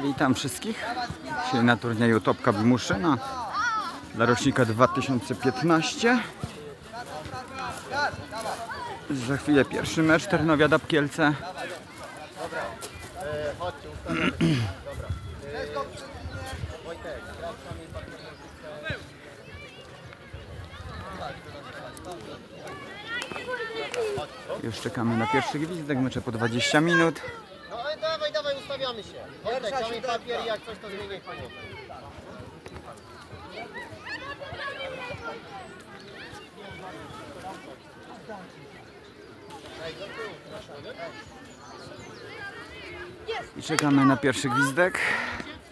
Witam wszystkich dzisiaj na turnieju Top Cup Muszyna dla rocznika 2015. Za chwilę pierwszy mecz Ternowia Dabkielce. Już czekamy na pierwszy gwizdek, mecze po 20 minut. No ale dawaj, dawaj, ustawiamy się. Wojtek, kamień papier i jak coś to zmienię koło. I czekamy na pierwszy gwizdek.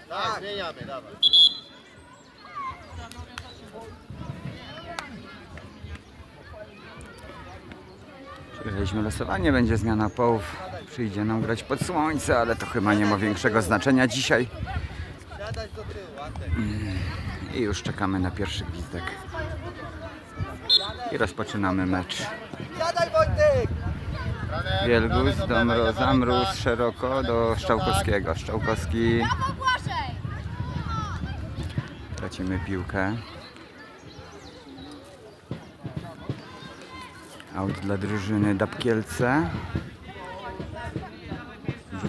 Tak, zmieniamy, dawaj. Przegraliśmy losowanie, będzie zmiana połów. Przyjdzie nam grać pod słońce, ale to chyba nie ma większego znaczenia dzisiaj. Do. I już czekamy na pierwszy gwizdek. I rozpoczynamy mecz. Wielgus, Domro, Zamróz, szeroko do Szczałkowskiego. Szczałkowski. Tracimy piłkę. Aut dla drużyny Dabkielce.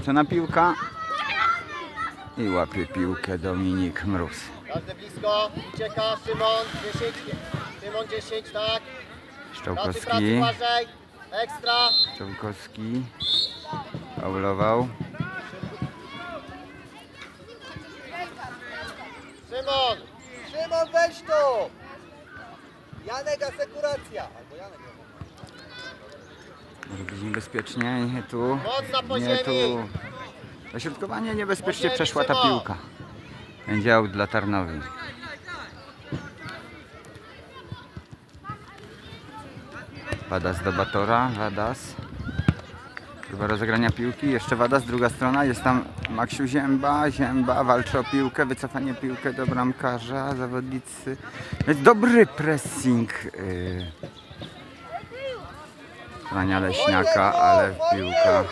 Rzucona piłka. I łapie piłkę Dominik Mróz. Każdy blisko, ucieka, Szymon, 10. Szymon 10, tak. Szczałkowski. Ekstra. Szczałkowski. Faulował. Szymon! Szymon, weź tu! Janek, asekuracja. Albo Janek. Może być niebezpiecznie, nie tu, nie tu. Dośrodkowanie niebezpiecznie przeszła ta piłka. Będzie aut dla Tarnowi. Wadas do Batora, Wadas. Próba rozegrania piłki, jeszcze Wadas, druga strona, jest tam Maksiu Zięba, Zięba walczy o piłkę, wycofanie piłkę do bramkarza, zawodnicy. Dobry pressing. Yy. Frania Leśniaka, ale piłka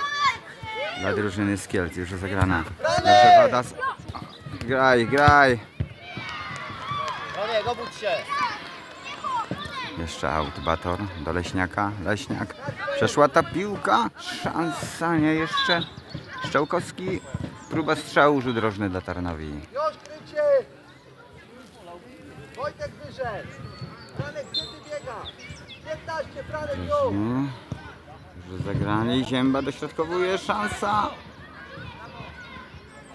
dla drużyny z Kielc już rozegrana. Dobrze Wadas. Graj, graj. Janek, obudź się. Jeszcze aut Bator do Leśniaka. Leśniak. Przeszła ta piłka. Szansa nie jeszcze. Szczałkowski. Próba strzału rzut drożny dla Tarnowi. Już krycie! Wojtek wyszedł. Franek, gdzie ty biegasz? 15, Franek, już! Zagrali. Zięba dośrodkowuje. Szansa.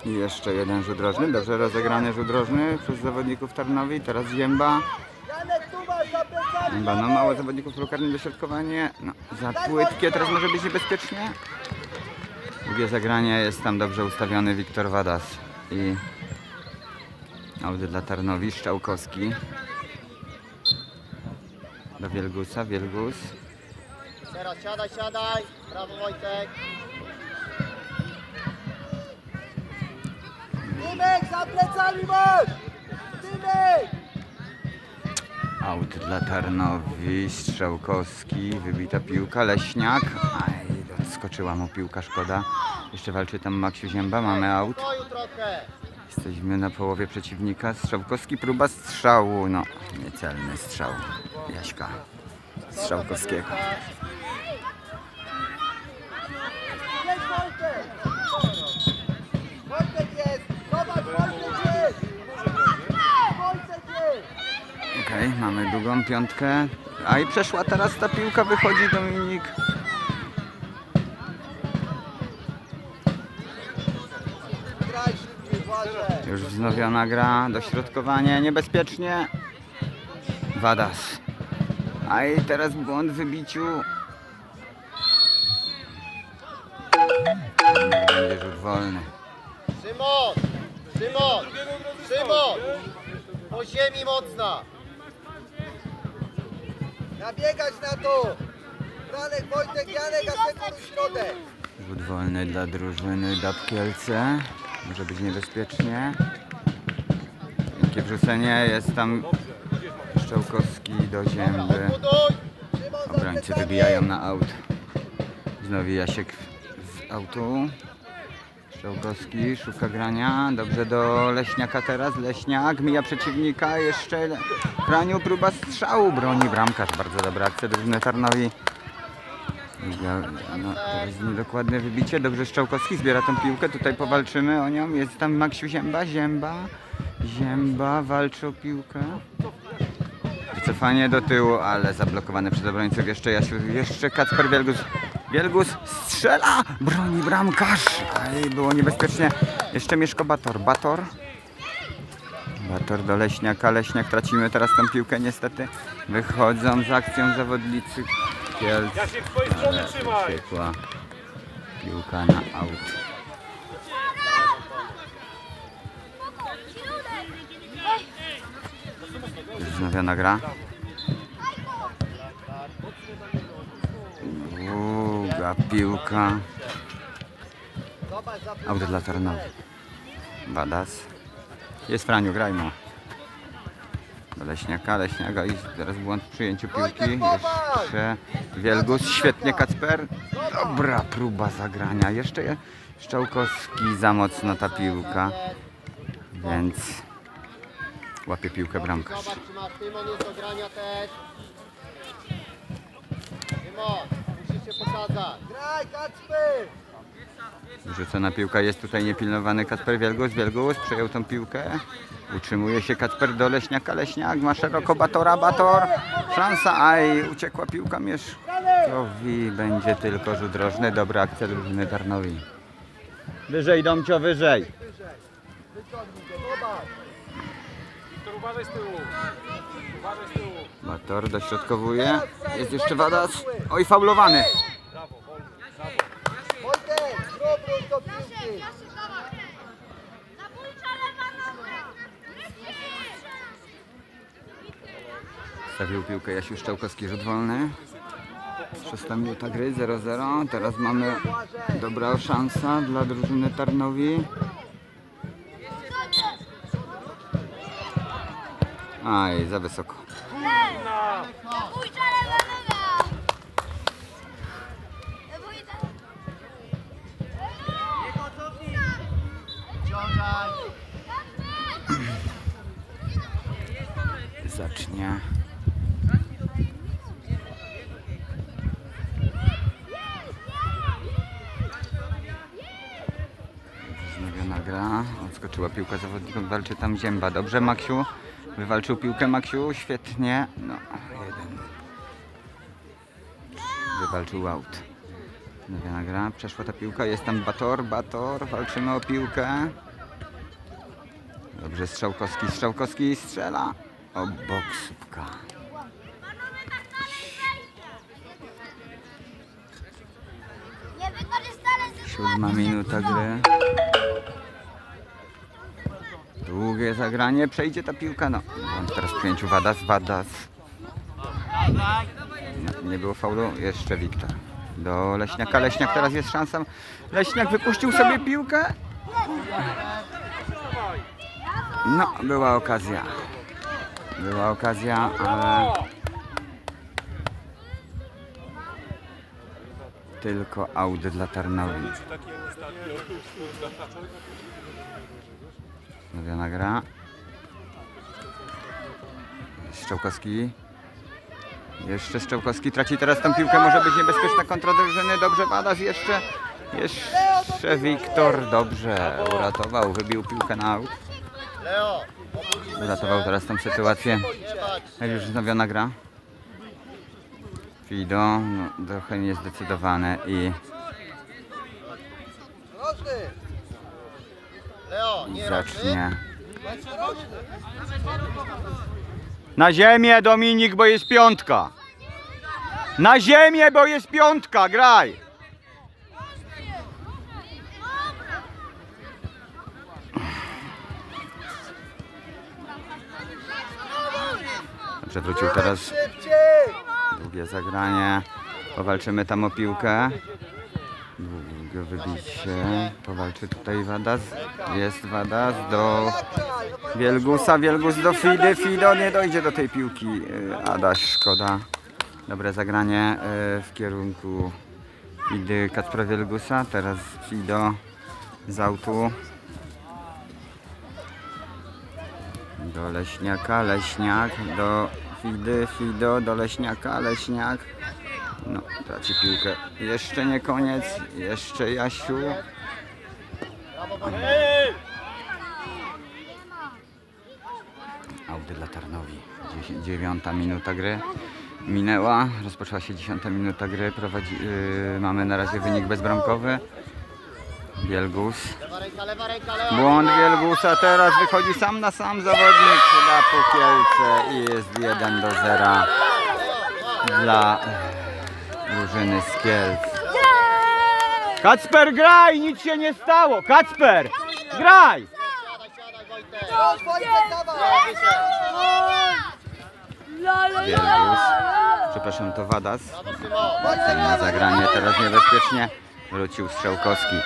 I jeszcze jeden rzut drożny. Dobrze rozegrany rzut drożny przez zawodników Tarnowi. Teraz Zięba. Chyba no mało zawodników w karnym dośrodkowanie. No, za płytkie, teraz może być niebezpiecznie. Drugie zagranie jest tam dobrze ustawiony Wiktor Wadas i Audi dla Tarnowi, Szczałkowski. Do Wielgusa, Wielgus. Teraz siadaj, siadaj. Brawo Wojtek. Dymek, za plecami masz! Dymek! Aut dla Tarnowi, Strzałkowski, wybita piłka, Leśniak. Aj, odskoczyła mu piłka, szkoda. Jeszcze walczy tam Maksiu Zięba, mamy aut. Jesteśmy na połowie przeciwnika. Strzałkowski próba strzału. No, niecelny strzał. Jaśka Strzałkowskiego. Okej, mamy długą piątkę. A i przeszła teraz ta piłka, wychodzi Dominik. Już wznowiona gra, dośrodkowanie, niebezpiecznie. Wadas. A i teraz błąd w wybiciu. Będzie rzut wolny. Szymon! Szymon! Szymon! Po ziemi mocna! Nabiegać na to! Franek, Wojtek, Janek, asekuruj środek! Rzut wolny dla drużyny Dabkielce. Może być niebezpiecznie. Jakie wrzucenie jest tam Szczałkowski do zięby. Obrońcy wybijają na aut. Znowu Jasiek z autu. Szczałkowski szuka grania. Dobrze do Leśniaka teraz. Leśniak mija przeciwnika. Jeszcze Franiu próba strzału. Broni bramkarz. Bardzo dobra akcja drużyny Tarnowi. No, teraz niedokładne wybicie. Dobrze Szczałkowski zbiera tą piłkę. Tutaj powalczymy o nią. Jest tam Maksiu Zięba. Zięba. Zięba walczy o piłkę. Wycofanie do tyłu, ale zablokowane przez obrońców. Jeszcze Jasiu, jeszcze Kacper Wielgus. Wielgus strzela! Broni bramkarz! Aj, było niebezpiecznie. Jeszcze Mieszko Bator. Bator. Bator do Leśniaka. Leśniak tracimy teraz tą piłkę niestety. Wychodzą z akcją zawodnicy Kielc. Twojej strony trzymaj! Piłka na aut. Wznowiona gra. Długa piłka. Zobacz, za Aut dla Tarnowa. Badas. Jest Franiu, grajmy. Do Leśniaka, Leśniaka i teraz błąd w przyjęciu piłki. Jeszcze Wielgus, świetnie Kacper. Dobra próba zagrania. Jeszcze Szczałkowski, za mocno ta piłka. Więc łapie piłkę bramkarz. Rzucona piłka jest tutaj niepilnowany Kacper Wielgus. Wielgus przejął tą piłkę. Utrzymuje się Kacper do Leśniaka. Leśniak ma szeroko Batora. Bator. Szansa. Aj, uciekła piłka Mieszkowi. Będzie tylko rzut rożny. Dobra akcja drużyny Tarnowi. Wyżej Domcio, wyżej. Wiktor, uważaj z tyłu! Bator dośrodkowuje. Jest jeszcze Wadas. Oj, faulowany. Stawił piłkę Jasiu Szczałkowski, rzut wolny. Szósta minuta gry, 0-0. Teraz mamy dobra szansa dla drużyny Tarnowi. Aj, za wysoko. Zacznie. Wznowiona gra. Odskoczyła piłka zawodnikom. Walczy tam Zięba. Dobrze, Maksiu. Wywalczył piłkę Maksiu. Świetnie. No, jeden. Wywalczył aut. Wznowiona gra. Przeszła ta piłka. Jest tam Bator. Bator. Walczymy o piłkę. Dobrze, Strzałkowski. Strzałkowski strzela. Niewykorzystane sytuacje. Siódma minuta gry. Długie zagranie. Przejdzie ta piłka. No, teraz w przyjęciu Wadas. Wadas. Nie było faulu. Jeszcze Wiktor. Do Leśniaka. Leśniak teraz jest szansa. Leśniak wypuścił sobie piłkę. No, była okazja. Była okazja, ale tylko aut dla Tarnowi. Nowiana gra. Strzałkowski. Jeszcze Strzałkowski traci teraz tę piłkę. Może być niebezpieczna kontra drużyny. Dobrze Wadas jeszcze. Jeszcze Wiktor. Dobrze. Uratował. Wybił piłkę na aut. Uratował teraz tą sytuację. Już wznowiona gra. Fido. No, trochę niezdecydowane i Leo, nie rożny. zacznie. Będzie rożny. Na ziemię Dominik, bo jest piątka. Na ziemię, bo jest piątka, graj. Przewrócił teraz długie zagranie. Powalczymy tam o piłkę. Długie wybicie. Powalczy tutaj Wadas. Jest Wadas do Wielgusa. Wielgus do Fidy. Fido nie dojdzie do tej piłki. Yy, Adaś, szkoda. Dobre zagranie yy, w kierunku Fidy Kacpra Wielgusa. Teraz Fido z autu. Do Leśniaka, Leśniak, do Fidy, Fido, do Leśniaka, Leśniak. No, traci piłkę. Jeszcze nie koniec, jeszcze Jasiu. Audy dla Tarnowi. Dziewiąta minuta gry minęła. Rozpoczęła się dziesiąta minuta gry. Prowadzi, yy, mamy na razie wynik bezbramkowy. Bielgus. Błąd Wielgusa teraz wychodzi sam na sam zawodnik dla Pukielce i jest 1 do 0 dla drużyny z Kielc. Kacper graj, nic się nie stało. Kacper, graj! Wielgus, przepraszam, to Wadas. Szymon. Na zagranie teraz niebezpiecznie wrócił Strzałkowski.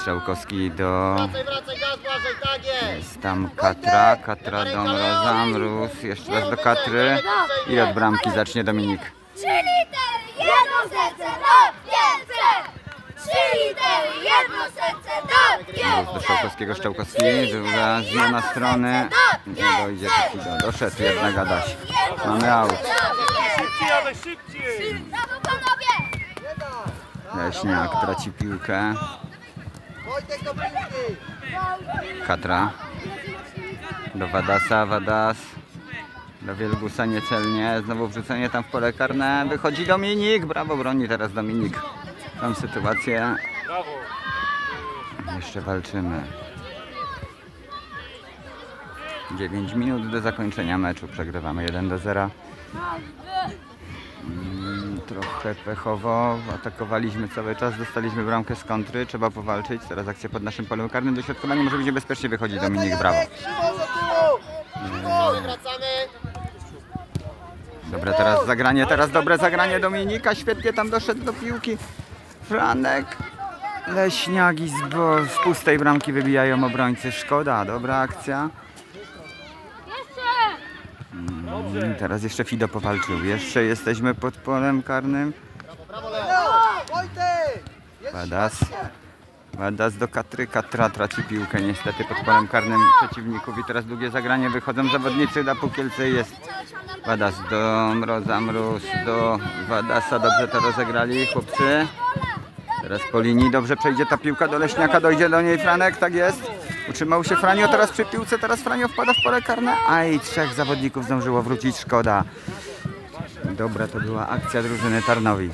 Strzałkowski do... Wracaj, wracaj, gaz, Błażej, tak jest. Jest tam Katra, Katra do Mroza, Mróz, jeszcze raz do Katry i od bramki zacznie Dominik. Serce na pięćset! Trzy litery, jedno serce na pięćset! Szczałkowskiego, Szczałkowski, druga zmiana strony, nie dojdzie do doszedł jednak Adaś. Mamy aut. Szybciej, jadę szybciej! Brawo panowie! Leśniak traci piłkę, Wojtek do piłki! Katra do Wadasa, Wadas do Wielgusa niecelnie, znowu wrzucenie tam w pole karne, wychodzi Dominik, brawo broni teraz Dominik. Tą sytuację! Jeszcze walczymy. 9 minut do zakończenia meczu. Przegrywamy 1 do 0. Mm, Trochę pechowo. Atakowaliśmy cały czas. Dostaliśmy bramkę z kontry. Trzeba powalczyć. Teraz akcja pod naszym polem karnym. Dośrodkowanie może być niebezpiecznie. Wychodzi Dominik. Brawo. Szymon do tyłu! Szymon, wracamy. Dobre teraz zagranie. Teraz dobre zagranie Dominika. Świetnie tam doszedł do piłki. Franek. Leśniaki z, bo z pustej bramki wybijają obrońcy. Szkoda. Dobra akcja. Mm, Teraz jeszcze Fido powalczył. Jeszcze jesteśmy pod polem karnym. Brawo, brawo, Leo. Leo! Wadas. do Katry. Katra traci piłkę niestety pod polem karnym przeciwników. I teraz długie zagranie. Wychodzą zawodnicy na Pukielce. Jest Wadas do Mroza. Mróz do Wadasa. Dobrze to rozegrali chłopcy. Teraz po linii dobrze przejdzie ta piłka do Leśniaka. Dojdzie do niej Franek. Tak jest. Utrzymał się Franio teraz przy piłce. Teraz Franio wpada w pole karne. Aj, trzech zawodników zdążyło wrócić. Szkoda. Dobra to była akcja drużyny Tarnowi.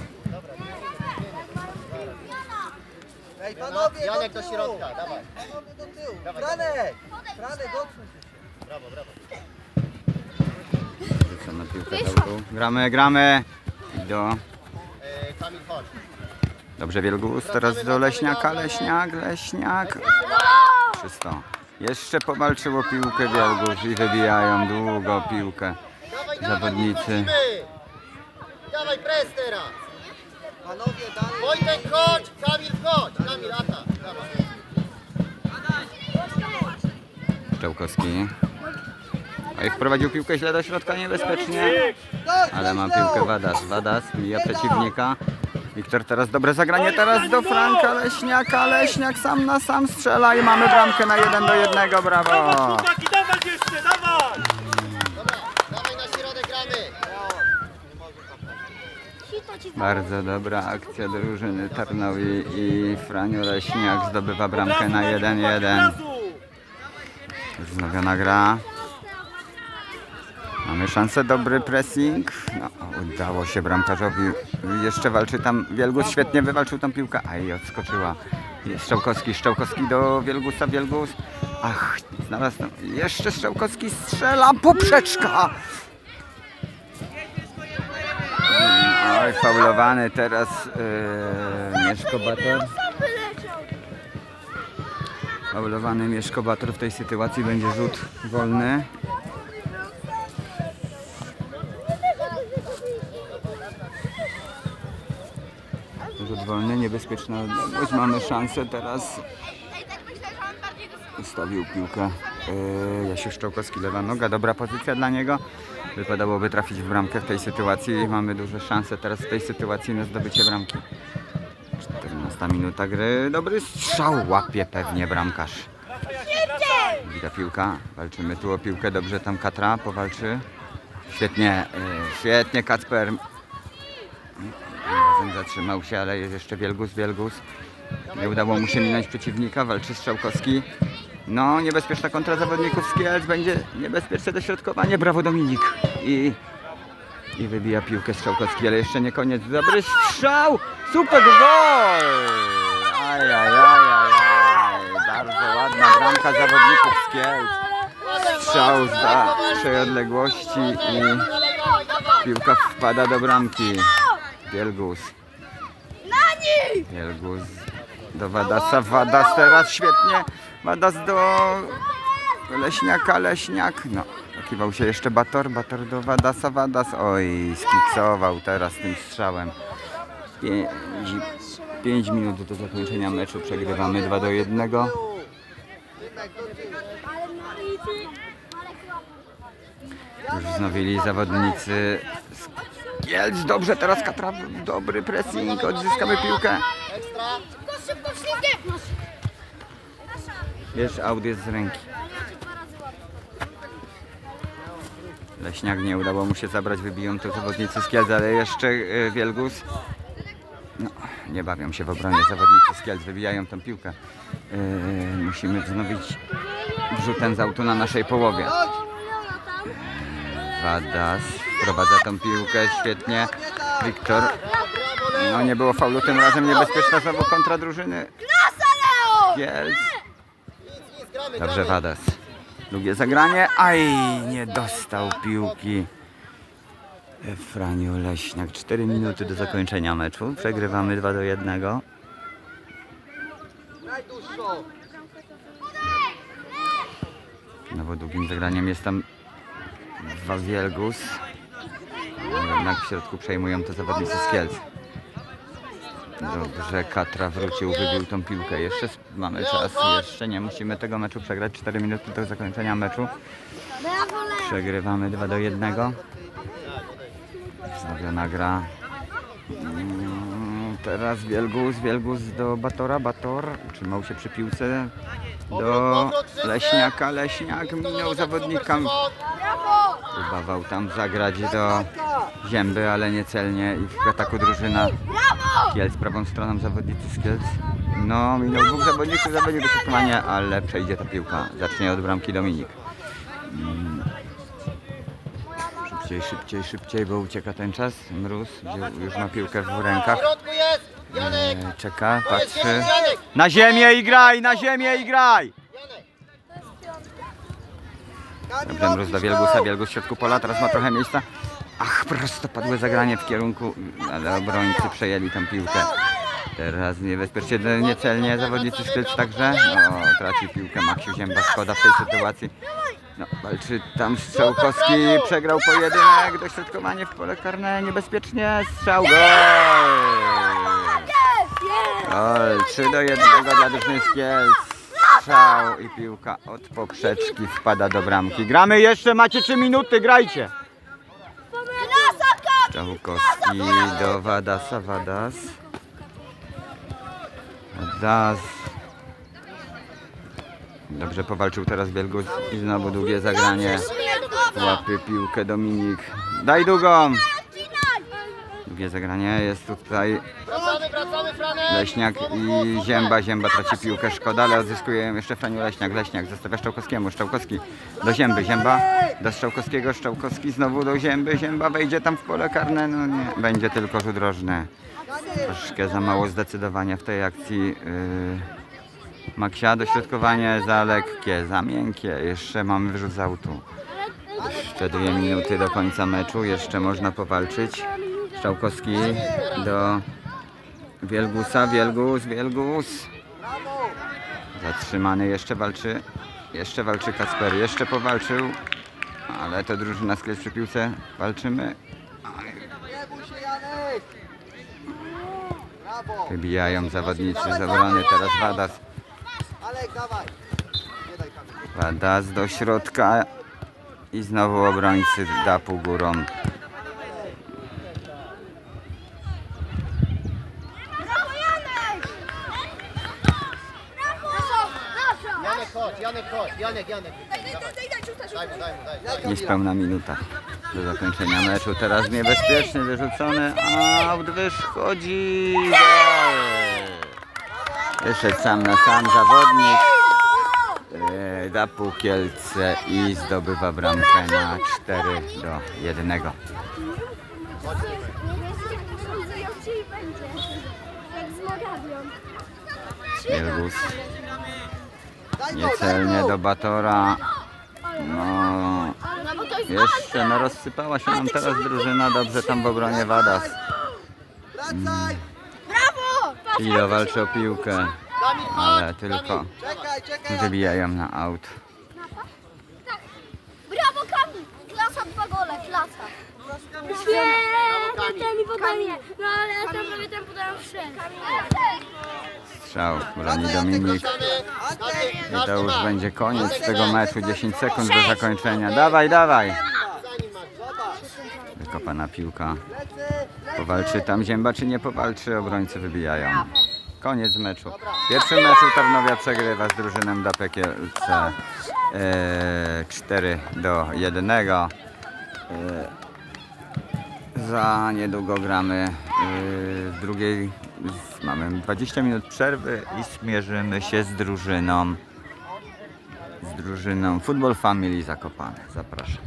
Panowie, Janek do do środka, dawaj. Panowie do tyłu! Franek! Franek, odsuń się! Brawo, brawo. Rzucam na piłkę. Gramy, gramy. I do... E, Kamil, chodź. Dobrze, Wielgus. Teraz do Leśniaka. Leśniak, Leśniak. 300. Jeszcze powalczyło piłkę Wielgus i wybijają długo piłkę. Dawaj, dawaj, Zawodnicy. Dawaj, pres teraz. Panowie, dalej! Wojtek, chodź. Kamil, chodź. Kamil, atak. Dawaj. Szczałkowski. Oj, wprowadził piłkę źle do środka, niebezpiecznie. Tak, Ale ma Leo! piłkę Wadas. Wadas mija przeciwnika. Wiktor teraz dobre zagranie, teraz do Franka Leśniaka. Leśniak sam na sam strzela i mamy bramkę na 1 do 1. Brawo! Chłopaki, dawać jeszcze, dawaj! Dobra, dawaj na środek gramy. Bardzo dobra akcja drużyny Tarnowi i Franio Leśniak zdobywa bramkę na 1-1. Wznowiona gra. Mamy szansę, dobry pressing. No, udało się bramkarzowi. Jeszcze walczy tam Wielgus, świetnie wywalczył tą piłkę. Aj, odskoczyła. Jest Szczałkowski, Szczałkowski do Wielgusa, Wielgus. Ach, znalazł tam. Jeszcze Szczałkowski strzela, poprzeczka! Oj, faulowany teraz yy, Mieszko Bator. Faulowany Mieszko Bator w tej sytuacji będzie rzut wolny. Rzut wolny, niebezpieczna odległość. Mamy szansę teraz. Ustawił piłkę yy, Jasiu Szczałkowski, lewa noga, dobra pozycja dla niego. Wypadałoby trafić w bramkę w tej sytuacji i mamy duże szanse teraz w tej sytuacji na zdobycie bramki. 14 15 minuta gry. Dobry strzał łapie pewnie bramkarz. Wita piłka. Walczymy tu o piłkę. Dobrze tam Katra powalczy. Świetnie, y, świetnie Kacper. Zatrzymał się, ale jest jeszcze Wielgus, Wielgus. Nie udało mu się minąć przeciwnika. Walczy Strzałkowski. No, niebezpieczna kontra zawodników z Kielc. Będzie niebezpieczne dośrodkowanie. Brawo Dominik. I i wybija piłkę Strzałkowski, ale jeszcze nie koniec. Dobry strzał! Super gol! Aj, aj, aj, aj, aj. Bardzo ładna bramka zawodników z Kielc. Strzał z dalszej odległości i piłka wpada do bramki. Wielgus. Wielgus do Wadasa. Wadas teraz świetnie. Wadas do Leśniaka, Leśniak. No, okiwał się jeszcze Bator. Bator do Wadasa, Wadas. Oj, skiksował teraz tym strzałem. Pięć, pięć minut do zakończenia meczu. Przegrywamy 2 do 1. Jednak do tyłu. Już wznowili zawodnicy z Kielc. Dobrze, teraz Katra. Dobry pressing. Odzyskamy piłkę. Wiesz, aut jest z ręki. Leśniak nie udało mu się zabrać, wybiją to zawodnicy z Kielc, ale jeszcze y, Wielgus. No, nie bawią się w obronie zawodnicy z Kielc, wybijają tą piłkę. Y, musimy wznowić wrzutem z autu na naszej połowie. Wadas wprowadza tą piłkę, świetnie. Wiktor, no nie było faulu tym razem, niebezpieczna znowu kontra drużyny! Kielc. Dobrze. Wadas. Drugie zagranie. Aj, nie dostał piłki. Franiu Leśniak. 4 minuty do zakończenia meczu. Przegrywamy 2 do 1. Najdłuższą. Znowu długim zagraniem jest tam Wawielgus. Jednak w środku przejmują to zawodnicy z Kielc. Dobrze, Katra wrócił, wybił tą piłkę. Jeszcze mamy czas, jeszcze nie musimy tego meczu przegrać. 4 minuty do zakończenia meczu. Przegrywamy 2 do 1. Wznowiona gra. Mm, Teraz Wielgus, Wielgus do Batora, Bator trzymał się przy piłce do Leśniaka, Leśniak minął zawodnika, próbował tam zagrać do Zięby, ale niecelnie i w ataku drużyna! Kielc prawą stroną zawodnicy z Kielc. No, minął dwóch zawodników, zawodnik dośrodkowania, ale przejdzie ta piłka. Zacznie od bramki Dominik. Mm. Szybciej, szybciej, szybciej, bo ucieka ten czas. Mróz już ma piłkę w rękach. E, Czeka, patrzy. Na ziemię i graj, na ziemię i graj! Dobrze, Mróz do Wielgusa, Wielgus w środku pola, teraz ma trochę miejsca. Ach, prosto padłe zagranie w kierunku, ale obrońcy przejęli tą piłkę. Teraz niebezpiecznie, niecelnie zawodnicy Kielc także. No, traci piłkę Maksiu Zięba, szkoda w tej sytuacji. No, walczy tam Strzałkowski, przegrał pojedynek, dośrodkowanie w pole karne, niebezpiecznie, strzał, gol! Gol, 3 do 1 dla drużyny Kielc. Strzał i piłka od poprzeczki wpada do bramki. Gramy jeszcze, macie 3 minuty, grajcie! Czałkowski do Wadasa, Wadas. Wadas. Dobrze powalczył teraz Wielgus i znowu długie zagranie. Łapie piłkę Dominik. Daj długą! Długie zagranie jest tutaj. Leśniak i Zięba. Zięba traci piłkę, szkoda, ale odzyskuje jeszcze Franiu Leśniak. Leśniak zostawia Szczałkowskiemu. Szczałkowski do Zięby. Zięba do Szczałkowskiego. Szczałkowski znowu do Zięby. Zięba wejdzie tam w pole karne. No nie, będzie tylko rzut rożny. Troszkę za mało zdecydowania w tej akcji. Yy, Maksia, dośrodkowanie za lekkie, za miękkie. Jeszcze mamy wyrzut z autu. Jeszcze dwie minuty do końca meczu. Jeszcze można powalczyć. Szczałkowski do Wielgusa, Wielgus, Wielgus. Zatrzymany jeszcze walczy. Jeszcze walczy Kasper, jeszcze powalczył. Ale to drużyna sklep przy piłce. Walczymy. Wybijają zawodnicy z obrony. Teraz Wadas. Wadas do środka. I znowu obrońcy dapu górą. Brawo, Janek! Janek, chodź, Janek, chodź, Janek, Janek. Daj, daj, daj, daj, daj, rzucaj, Daj mu, rzucaj. daj mu, daj, daj. Niespełna minuta do zakończenia meczu. Teraz niebezpieczny, wyrzucony. Aut wychodzi. Wyszedł sam na sam zawodnik. E, Da Pukielce i zdobywa bramkę na 4 do 1. Jak z Morawią. Wielgus niecelnie do Batora. No, No jeszcze no rozsypała się nam teraz drużyna. Dobrze tam w obronie Wadas. Wracaj. Brawo! Ilo walczy o piłkę, ale tylko wybijają na aut. Tak. Brawo Kamil! Klasa dwa gole, klasa. Kamil. mi podanie. No ale ja tam prawie tam podałem wszędzie. Strzał broni Dominik. I to już będzie koniec tego meczu. 10 sekund do zakończenia. Dawaj, dawaj! Wykopana piłka. Powalczy tam Zięba, czy nie powalczy? Obrońcy wybijają. Koniec meczu. Pierwszy meczu Tarnowia przegrywa z drużyną da Pekielce e, 4 do 1. E, za niedługo gramy drugiej. w- Mamy 20 minut przerwy i zmierzymy się z drużyną. Z drużyną Football Family Zakopane. Zapraszam.